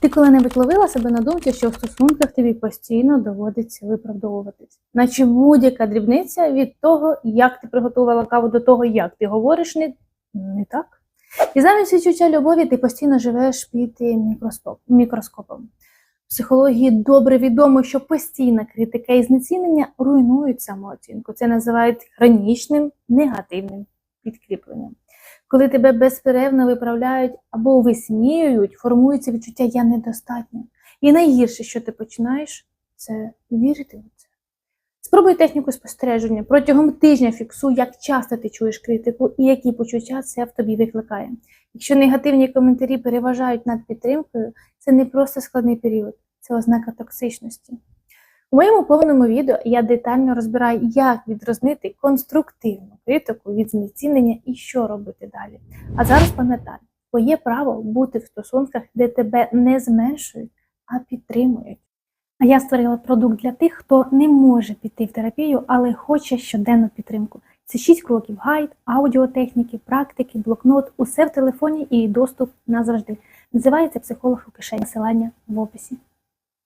Ти коли-небудь ловила себе на думці, що в стосунках тобі постійно доводиться виправдовуватись, наче будь-яка дрібниця від того, як ти приготувала каву, до того, як ти говориш, не, не так. І замість відчуття любові ти постійно живеш під е, мікроскопом. В психології добре відомо, що постійна критика і знецінення руйнують самооцінку. Це називають хронічним негативним підкріпленням. Коли тебе безперервно виправляють або висміюють, формується відчуття я недостатня. І найгірше, що ти починаєш, це вірити в це. Спробуй техніку спостереження. Протягом тижня фіксуй, як часто ти чуєш критику і які почуття це в тобі викликає. Якщо негативні коментарі переважають над підтримкою, це не просто складний період, це ознака токсичності. У моєму повному відео я детально розбираю, як відрознити конструктивну критику від знецінення і що робити далі. А зараз пам'ятай, твоє право бути в стосунках, де тебе не зменшують, а підтримують. А я створила продукт для тих, хто не може піти в терапію, але хоче щоденну підтримку. Це 6 кроків: гайд, аудіотехніки, практики, блокнот, усе в телефоні і доступ назавжди. Називається психолог у кишені. Посилання в описі.